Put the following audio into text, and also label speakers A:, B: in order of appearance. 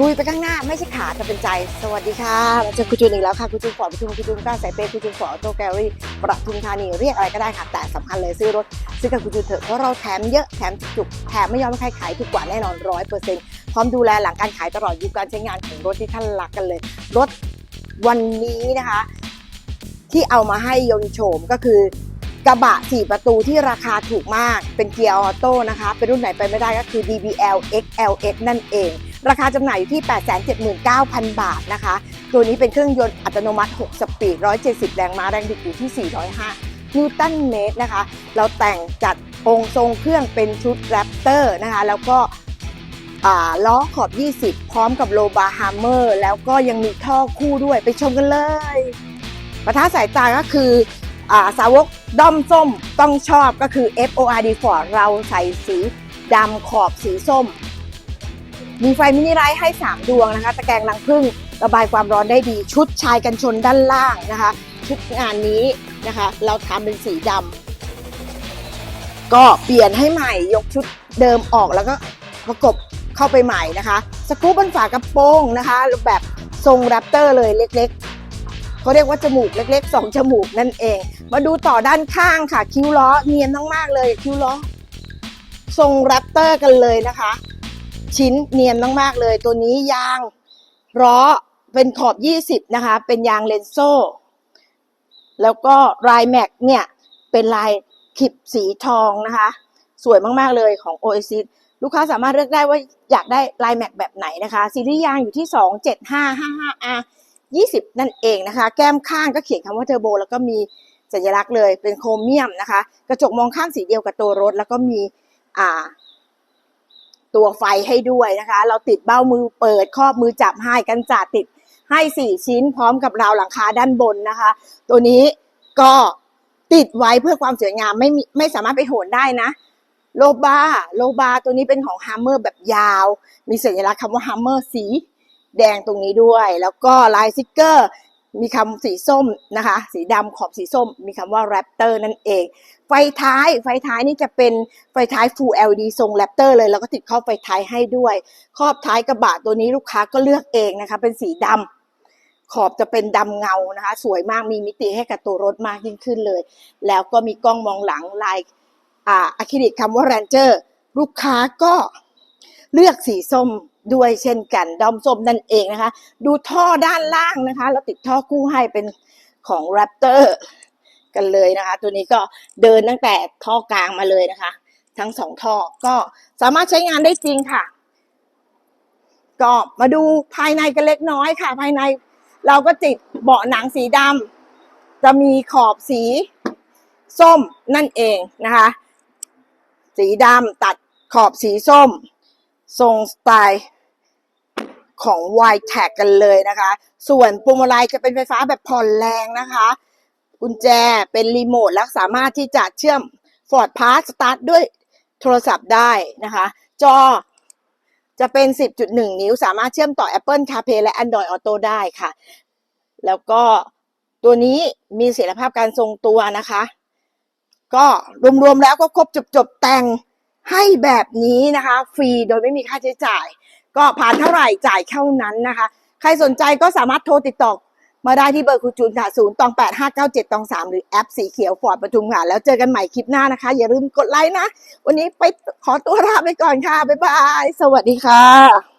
A: ลุยไปข้างหน้าไม่ใช่ขาแต่เป็นใจ สวัสดีค่ะมาเจอคุณจูนอีกแล้วค่ะคุณจูนฟอร์ดปทุมคุณจูนกล้าสายเปย์คุณจูนฟอร์ดออโตแกลลี่ประทุมธานีเรียกอะไรก็ได้ค่ะแต่สำคัญเลยซื้อรถซื้อกับคุณจูนเถอะเพราะเราแถมเยอะแถมจุกแถมไม่ยอมให้ใครขายถูกกว่าแน่นอนร้อยเปอร์เซ็นต์พร้อมดูแลหลังการขายตลอดยุการใช้งานของรถที่ท่านรักกันเลย รถวันนี้นะคะ ที่เอามาให้ยนโฉมก็คือกระบะ 4 ประตูที่ราคาถูกมากเป็นเกียร์ออโต้นะคะ เป็นรุ่นไหนไปไม่ได้ก็คือ DBL XLS นั่นเอง ราคาจำหน่ายอยู่ที่ 879,000 บาทนะคะ ตัวนี้เป็นเครื่องยนต์อัตโนมัติ 6 สปีด 170 แรงม้า แรงบิดอยู่ที่ 405 นิวตันเมตรนะคะ เราแต่งจัดองค์ทรงเครื่องเป็นชุดแรปเตอร์นะคะ แล้วก็ล้อขอบ 20 พร้อมกับโลบาร์ฮัมเมอร์ แล้วก็ยังมีท่อคู่ด้วย ไปชมกันเลย ประทับสายตาก็คืออาสาวกด้อมส้มต้องชอบก็คือ FORD Ford เราใส่สีดำขอบสีส้ม มีไฟมินิไรท์ให้ 3 ดวงนะคะ ตะแกรงรังพึ่งระบายความร้อนได้ดี ชุดชายกันชนด้านล่างนะคะ ชุดงานนี้นะคะ เราทำเป็นสีดำก็เปลี่ยนให้ใหม่ยกชุดเดิมออกแล้วก็ประกบเข้าไปใหม่นะคะ สกรูบนฝากระโปรงนะคะแบบทรงแรปเตอร์เลยเล็กๆเขาเรียกว่าจมูกเล็กๆสองจมูกนั่นเอง มาดูต่อด้านข้างค่ะ คิ้วล้อเนียนมากๆเลยคิ้วล้อทรงแรปเตอร์กันเลยนะคะ ชิ้นเนียนมาก ๆ เลย ตัวนี้ยางล้อเป็นขอบ 20 นะคะ เป็นยางเลนโซ่ แล้วก็ลายแม็กเนี่ย เป็นลายขิบสีทองนะคะ สวยมาก ๆ เลยของ Oasis ลูกค้าสามารถเลือกได้ว่าอยากได้ลายแม็กแบบไหนนะคะ ซีรีส์ยางอยู่ที่ 27555R 20 นั่นเองนะคะ แก้มข้างก็เขียนคำว่าเทอร์โบ แล้วก็มีสัญลักษณ์เลยเป็นโครเมียมนะคะ กระจกมองข้างสีเดียวกับตัวรถ แล้วก็มีอ่า ตัวไฟให้ด้วยนะคะ เราติดเบ้ามือเปิดครอบมือจับให้กันจัดติดให้4ชิ้นพร้อมกับราวหลังคาด้านบนนะคะ ตัวนี้ก็ติดไว้เพื่อความสวยงามไม่มีไม่สามารถไปโหนได้นะ โลบาโลบาตัวนี้เป็นของฮัมเมอร์แบบยาว มีสัญลักษณ์คำว่าฮัมเมอร์สีแดงตรงนี้ด้วย แล้วก็ลายสติกเกอร์ มีคำสีส้มนะคะ สีดำขอบสีส้ม มีคำว่าแรปเตอร์นั่นเอง ไฟท้ายไฟท้ายนี่จะเป็นไฟท้าย Full LED ทรงแรปเตอร์เลยแล้วก็ติดเข้าไฟท้ายให้ด้วย ครอบท้ายกระบะตัวนี้ลูกค้าก็เลือกเองนะคะ เป็นสีดำขอบจะเป็นดำเงานะคะ สวยมากมีมิติให้กับตัวรถมากยิ่งขึ้นเลย แล้วก็มีกล้องมองหลังลายอาอะคริลิกคำว่า Ranger ลูกค้าก็เลือกสีส้ม ด้วยเช่นกันดอมส้มนั่นเองนะคะ ดูท่อด้านล่างนะคะ แล้วติดท่อคู่ให้เป็นของ Raptor กันเลยนะคะ ตัวนี้ก็เดินตั้งแต่ท่อกลางมาเลยนะคะ ทั้งสองท่อก็สามารถใช้งานได้จริงค่ะ ก็มาดูภายในกันเล็กน้อยค่ะ ภายในเราก็ติดเบาะหนังสีดำจะมีขอบสีส้มนั่นเองนะคะ สีดำตัดขอบสีส้ม ทรงสไตล์ ของ y t a g กันเลยนะคะ ส่วนพวงมาลัยจะเป็นไฟฟ้าแบบผ่อนแรงนะคะ กุญแจเป็นรีโมทและสามารถที่จะเชื่อม Ford Pass Start ด้วยโทรศัพท์ได้นะคะ จอจะเป็น 10.1 นิ้ว สามารถเชื่อมต่อ Apple CarPlay และ Android Auto ได้ค่ะ แล้วก็ตัวนี้มีเสถียรภาพการทรงตัวนะคะ ก็รวมๆแล้วก็ครบจบๆแต่งให้แบบนี้นะคะ ฟรีโดยไม่มีค่าใช้จ่าย ก็ผ่านเท่าไหร่จ่ายเท่านั้นนะคะ ใครสนใจก็สามารถโทรติดต่อมาได้ที่เบอร์คุณจูนค่ะศูนย์ตองแปดห้าเก้าเจ็ดตองสามหรือแอปสีเขียวฟอร์ดปทุมค่ะ แล้วเจอกันใหม่คลิปหน้านะคะ อย่าลืมกดไลค์นะ วันนี้ไปขอตัวลาไปก่อนค่ะ บ๊ายบาย สวัสดีค่ะ